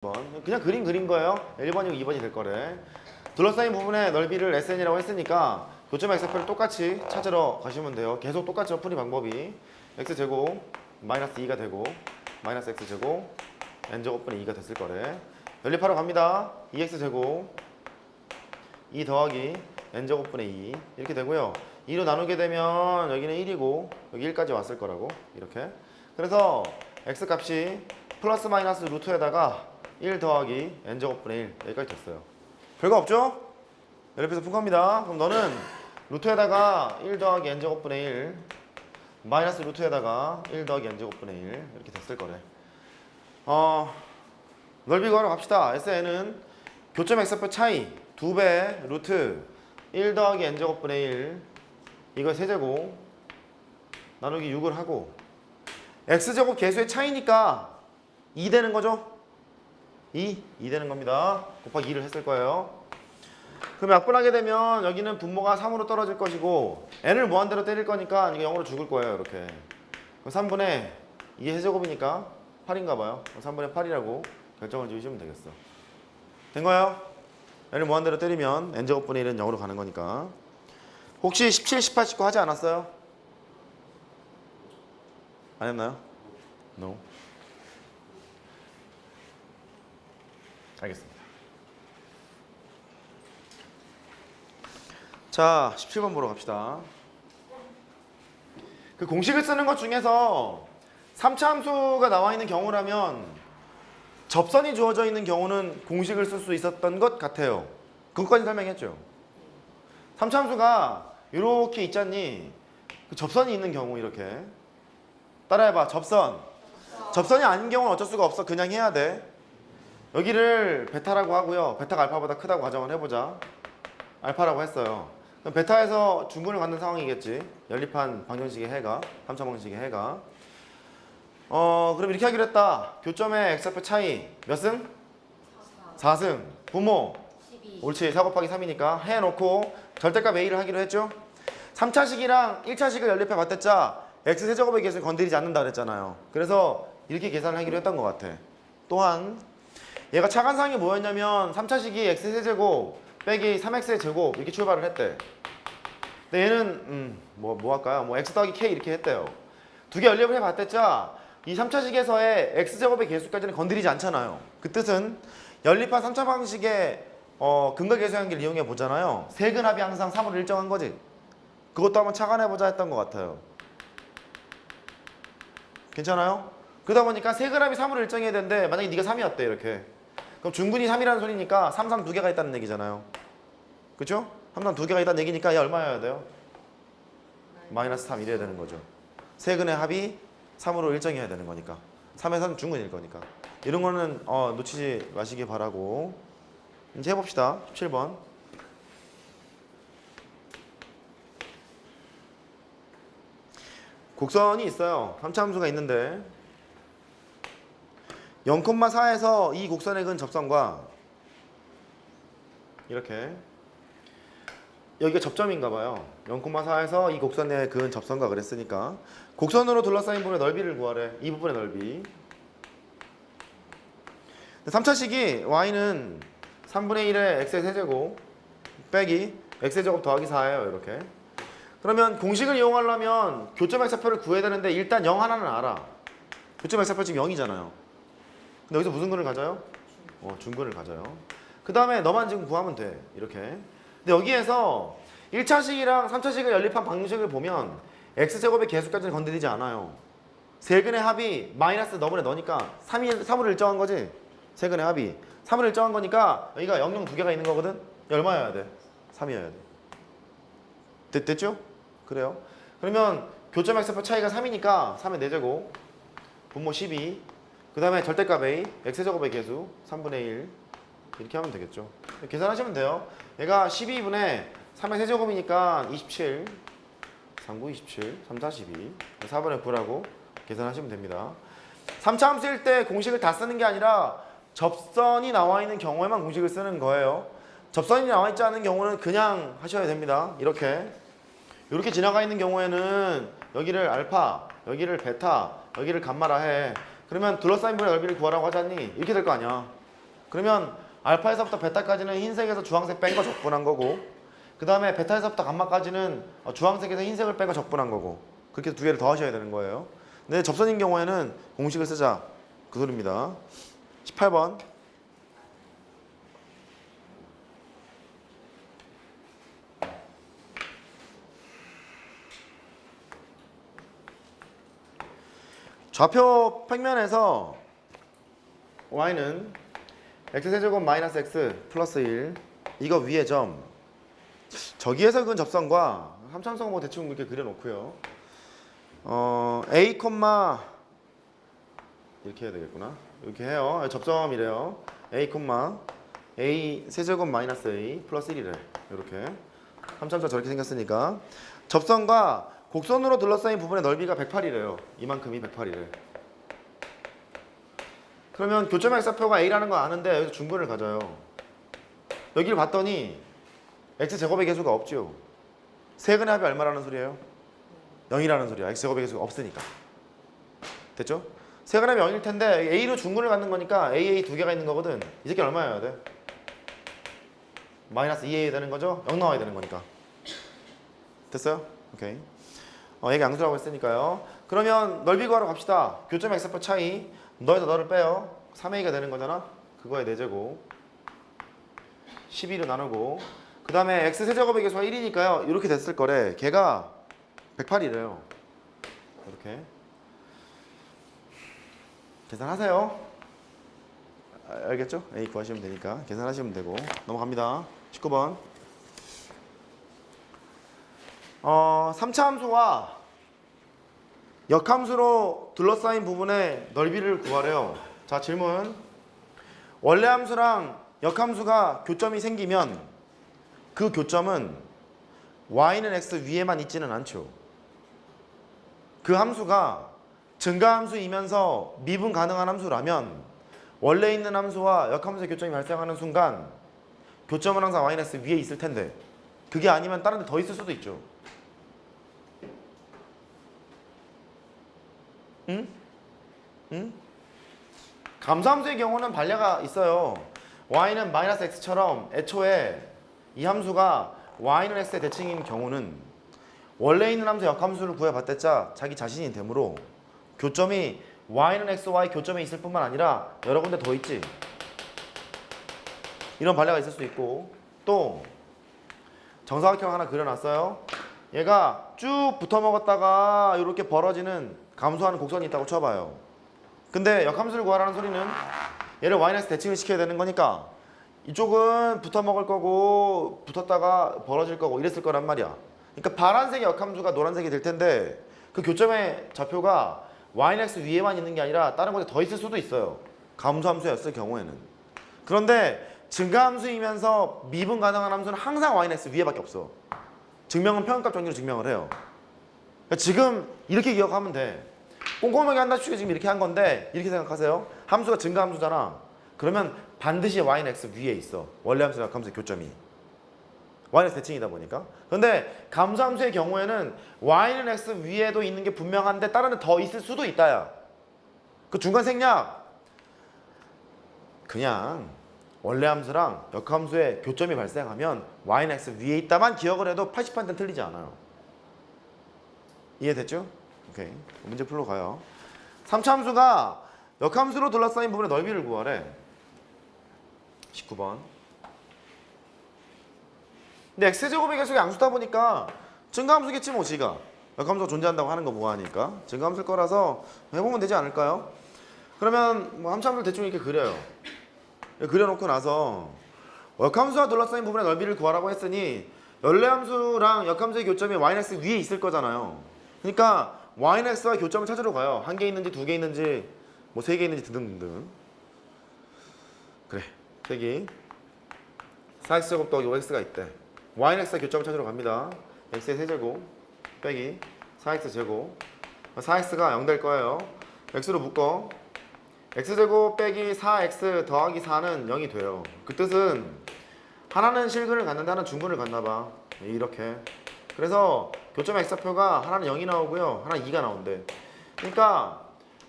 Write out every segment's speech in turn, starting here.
2번. 그냥 그림 그린 거예요. 1번이고 2번이 될 거래. 둘러싸인 부분의 넓이를 SN이라고 했으니까 교점 x표를 똑같이 찾으러 가시면 돼요. 계속 똑같죠. 풀이 방법이. x제곱 마이너스 2가 되고 마이너스 x제곱 n제곱분의 2가 됐을 거래. 연립하러 갑니다. 2x제곱 2 더하기 n제곱분의 2 이렇게 되고요. 2로 나누게 되면 여기는 1이고 여기 1까지 왔을 거라고 이렇게. 그래서 x 값이 플러스 마이너스 루트에다가 1 더하기 n제곱분의 1 여기까지 됐어요. 별거 없죠? 연립해서 푼 겁니다. 그럼 너는 루트에다가 1 더하기 n제곱분의 1 마이너스 루트에다가 1 더하기 n제곱분의 1 이렇게 됐을 거래. 어, 넓이 구하러 갑시다. SN은 교점 x표 차이 2배 루트 1 더하기 n제곱분의 1 이거 세제곱 나누기 6을 하고 x제곱 개수의 차이니까 2 되는 거죠? 2, 2 되는 겁니다. 곱하기 2를 했을 거예요. 그럼 약분하게 되면 여기는 분모가 3으로 떨어질 것이고 n을 무한대로 때릴 거니까 이게 0으로 죽을 거예요. 이렇게. 그럼 3분의 2의 세제곱이니까 8인가 봐요. 3분의 8이라고 결정을 지으시면 되겠어. 된 거예요? n을 무한대로 때리면 n제곱분의 1은 0으로 가는 거니까. 혹시 17, 18, 19 하지 않았어요? 안 했나요? No. 알겠습니다. 자, 17번 보러 갑시다. 그 공식을 쓰는 것 중에서 3차 함수가 나와 있는 경우라면 접선이 주어져 있는 경우는 공식을 쓸 수 있었던 것 같아요. 그것까지 설명했죠. 3차 함수가 이렇게 있잖니. 그 접선이 있는 경우 이렇게. 따라해봐. 접선. 접선이 아닌 경우는 어쩔 수가 없어. 그냥 해야 돼. 여기를 베타라고 하고요. 베타가 알파보다 크다고 가정을 해보자. 알파라고 했어요. 그럼 베타에서 중근을 갖는 상황이겠지. 연립한 방정식의 해가, 3차 방정식의 해가. 어, 그럼 이렇게 하기로 했다. 교점의 x표 차이 몇 승? 4승. 분모. 12 옳지. 4 곱하기 3이니까 해놓고 절대값 A를 하기로 했죠. 3차식이랑 1차식을 연립해 봤댔자 x 세제곱의 계수를 건드리지 않는다 그랬잖아요. 그래서 이렇게 계산을 하기로 했던 것 같아. 또한 얘가 차관상이 뭐였냐면 3차식이 x 세제곱 빼기 3x의 제곱 이렇게 출발을 했대. 근데 얘는 음, 뭐, 뭐 할까요? 뭐 x 더하기 k 이렇게 했대요. 두 개 연립을 해봤댔자 이 3차식에서의 x제곱의 계수까지는 건드리지 않잖아요. 그 뜻은 연립한 3차 방식의 어, 근거 계수관계를 이용해 보잖아요. 세근합이 항상 3으로 일정한 거지. 그것도 한번 착안해보자 했던 것 같아요. 괜찮아요? 그러다 보니까 세근합이 3으로 일정해야 되는데 만약에 네가 3이었대 이렇게. 그럼 중근이 3이라는 소리니까 3, 3 두 개가 있다는 얘기잖아요. 그죠? 3, 3 두 개가 있다는 얘기니까 얘 얼마여야 돼요? 마이너스 3 이래야 되는 거죠. 세 근의 합이 3으로 일정해야 되는 거니까. 3에서는 중근일 거니까. 이런 거는 어, 놓치지 마시기 바라고. 이제 해봅시다. 17번. 곡선이 있어요. 3차 함수가 있는데 0,4에서 이 곡선의 근 접선과 이렇게 여기가 접점인가 봐요. 0,4에서 이 곡선의 근 접선과 그랬으니까 곡선으로 둘러싸인 부분의 넓이를 구하래. 이 부분의 넓이. 3차식이 y는 3분의 1의 x의 세제곱 빼기 x의 제곱 더하기 4예요. 이렇게. 그러면 공식을 이용하려면 교점 x표를 구해야 되는데 일단 0 하나는 알아. 교점 x표 지금 0이잖아요. 근데 여기서 무슨 근을 가져요? 어, 중근을 가져요. 그 다음에 너만 지금 구하면 돼. 이렇게. 근데 여기에서 1차식이랑 3차식을 연립한 방식을 보면 x제곱의 계수까지는 건드리지 않아요. 세근의 합이 마이너스 너분의 너니까 3이, 3으로 일정한 거지? 세근의 합이. 3으로 일정한 거니까 여기가 0, 0두 개가 있는 거거든? 얼마여야 돼? 3이어야 돼. 됐, 됐죠? 그래요. 그러면 교점 x표 차이가 3이니까 3의 4제곱 분모 12 그 다음에 절대값 a x제곱의 계수 3분의 1 이렇게 하면 되겠죠. 계산하시면 돼요. 얘가 12분의 3의 세제곱이니까 27 39, 27, 3, 42 4분의 9라고 계산하시면 됩니다. 3차 함수일 때 공식을 다 쓰는 게 아니라 접선이 나와 있는 경우에만 공식을 쓰는 거예요. 접선이 나와 있지 않은 경우는 그냥 하셔야 됩니다. 이렇게 이렇게 지나가 있는 경우에는 여기를 알파, 여기를 베타, 여기를 감마라 해. 그러면 둘러싸인 분의 넓이를 구하라고 하자니 이렇게 될 거 아니야. 그러면 알파에서부터 베타까지는 흰색에서 주황색 뺀 거 적분한 거고 그 다음에 베타에서부터 감마까지는 어, 주황색에서 흰색을 뺀 거 적분한 거고 그렇게 두 개를 더 하셔야 되는 거예요. 근데 접선인 경우에는 공식을 쓰자 그 소리입니다. 18번 좌표 평면에서 y는 x세제곱 마이너스 x 플러스 1 이거 위에 점. 저기에서 그은 접선과 삼참성 뭐 대충 이렇게 그려놓고요. 어 a 이렇게 해야 되겠구나. 이렇게 해요. 접점이래요. a a 세제곱 마이너스 a 플러스 1이래. 이렇게. 삼참선 저렇게 생겼으니까. 접선과 곡선으로 둘러싸인 부분의 넓이가 108이래요 이만큼이 108이래 그러면 교점의 x좌표가 a라는 거 아는데 여기서 중근을 가져요 여기를 봤더니 x제곱의 개수가 없죠 세근의 합이 얼마라는 소리예요? 0이라는 소리야 x제곱의 개수가 없으니까 됐죠? 세근의 합이 0일 텐데 a로 중근을 갖는 거니까 aa 두 개가 있는 거거든 이 새끼 얼마여야 돼? 마이너스 2a 되는 거죠? 0 나와야 되는 거니까 됐어요? 오케이 어, 얘가 양수라고 했으니까요. 그러면 넓이 구하러 갑시다. 교점 x표 차이. 너에서 너를 빼요. 3a가 되는 거잖아. 그거에 4제곱. 12로 나누고. 그 다음에 x 세제곱의 개수가 1이니까요. 이렇게 됐을 거래. 걔가 108이래요. 이렇게. 계산하세요. 아, 알겠죠? a 구하시면 되니까 계산하시면 되고. 넘어갑니다. 19번 어, 3차 함수와 역함수로 둘러싸인 부분의 넓이를 구하래요. 자, 질문. 원래 함수랑 역함수가 교점이 생기면 그 교점은 y는 x 위에만 있지는 않죠. 그 함수가 증가함수이면서 미분 가능한 함수라면 원래 있는 함수와 역함수의 교점이 발생하는 순간 교점은 항상 y는 x 위에 있을 텐데 그게 아니면 다른 데 더 있을 수도 있죠. 응? 응? 감소함수의 경우는 반례가 있어요. y는 마이너스 x처럼 애초에 이 함수가 y는 x의 대칭인 경우는 원래 있는 함수 역함수를 구해봤댔자 자기 자신이 되므로 교점이 y는 x, y 교점에 있을 뿐만 아니라 여러 군데 더 있지. 이런 반례가 있을 수 있고 또 정사각형 하나 그려놨어요. 얘가 쭉 붙어 먹었다가 이렇게 벌어지는 감소하는 곡선이 있다고 쳐봐요. 근데 역함수를 구하라는 소리는 얘를 yx 대칭을 시켜야 되는 거니까 이쪽은 붙어 먹을 거고 붙었다가 벌어질 거고 이랬을 거란 말이야. 그러니까 파란색의 역함수가 노란색이 될 텐데 그 교점의 좌표가 yx 위에만 있는 게 아니라 다른 곳에 더 있을 수도 있어요. 감소함수였을 경우에는. 그런데 증가함수이면서 미분 가능한 함수는 항상 yx 위에밖에 없어. 증명은 평균값 정리로 증명을 해요. 그러니까 지금 이렇게 기억하면 돼. 꼼꼼하게 한다시고 지금 이렇게 한 건데 이렇게 생각하세요. 함수가 증가 함수잖아. 그러면 반드시 y는 x 위에 있어. 원래 함수와 함수의 교점이. y는 대칭이다 보니까. 그런데 감소함수의 경우에는 y는 x 위에도 있는 게 분명한데 다른 데 더 있을 수도 있다야. 그 중간 생략 그냥 원래 함수랑 역함수의 교점이 발생하면 y는 x 위에 있다만 기억을 해도 80%는 틀리지 않아요. 이해됐죠? 오케이. 문제 풀러 가요. 3차 함수가 역함수로 둘러싸인 부분의 넓이를 구하래. 19번. 근데 x제곱의 개수가 양수다 보니까 증가함수겠지 뭐 지가. 역함수가 존재한다고 하는 거 뭐하니까. 증가함수일 거라서 해보면 되지 않을까요? 그러면 뭐 함수 함수를 대충 이렇게 그려요. 그려놓고 나서 역함수와 둘러싸인 부분의 넓이를 구하라고 했으니 연례함수랑 역함수의 교점이 yx 위에 있을 거잖아요. 그러니까 yx와 교점을 찾으러 가요. 한 개 있는지 두 개 있는지 뭐 세 개 있는지 등등등. 그래. 세 개. 4x제곱 더하기 5x가 있대. yx와 교점을 찾으러 갑니다. x의 세제곱 빼기 4x제곱 4x가 0 될 거예요. x로 묶어. x제곱 빼기 4x 더하기 4는 0이 돼요. 그 뜻은 하나는 실근을 갖는데 하나는 중근을 갖나 봐. 이렇게. 그래서 교점 x좌표가 하나는 0이 나오고요. 하나는 2가 나온대. 그러니까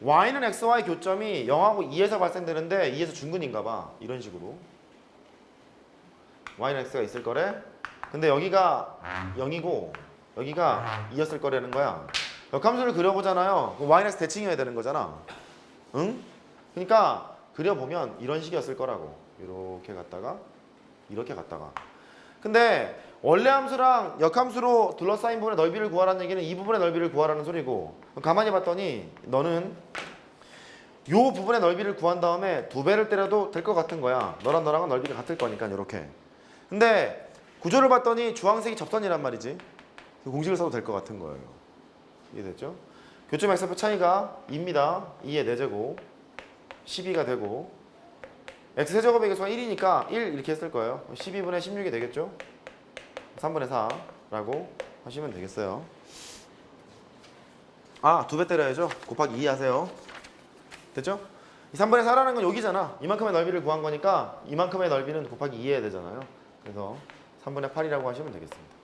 y는 x와의 교점이 0하고 2에서 발생되는데 2에서 중근인가 봐. 이런 식으로. y는 x가 있을 거래. 근데 여기가 0이고 여기가 2였을 거라는 거야. 역함수를 그려보잖아요. 그럼 y는 x 대칭이어야 되는 거잖아. 응? 그러니까 그려보면 이런 식이었을 거라고. 이렇게 갔다가 이렇게 갔다가. 근데 원래 함수랑 역함수로 둘러싸인 부분의 넓이를 구하라는 얘기는 이 부분의 넓이를 구하라는 소리고 가만히 봤더니 너는 요 부분의 넓이를 구한 다음에 두 배를 때려도 될 것 같은 거야. 너랑 너랑은 넓이가 같을 거니까 이렇게. 근데 구조를 봤더니 주황색이 접선이란 말이지. 그 공식을 써도 될 것 같은 거예요. 이해됐죠? 교점 x표 차이가 2입니다. 2의 4제곱 12가 되고 x 세제곱의 개수가 1이니까 1 이렇게 했을 거예요. 12분의 16이 되겠죠? 3분의 4라고 하시면 되겠어요. 아, 두 배 때려야죠. 곱하기 2 하세요. 됐죠? 이 3분의 4라는 건 여기잖아. 이만큼의 넓이를 구한 거니까 이만큼의 넓이는 곱하기 2 해야 되잖아요. 그래서 3분의 8이라고 하시면 되겠습니다.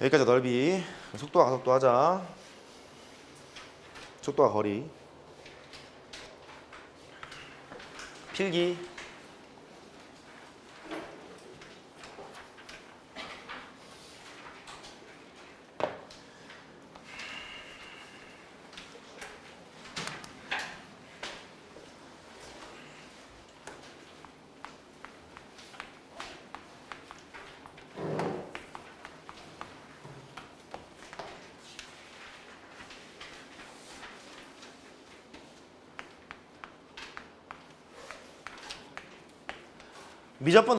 여기까지 넓이. 속도와 가속도 하자. 속도와 거리. 필기. 미적분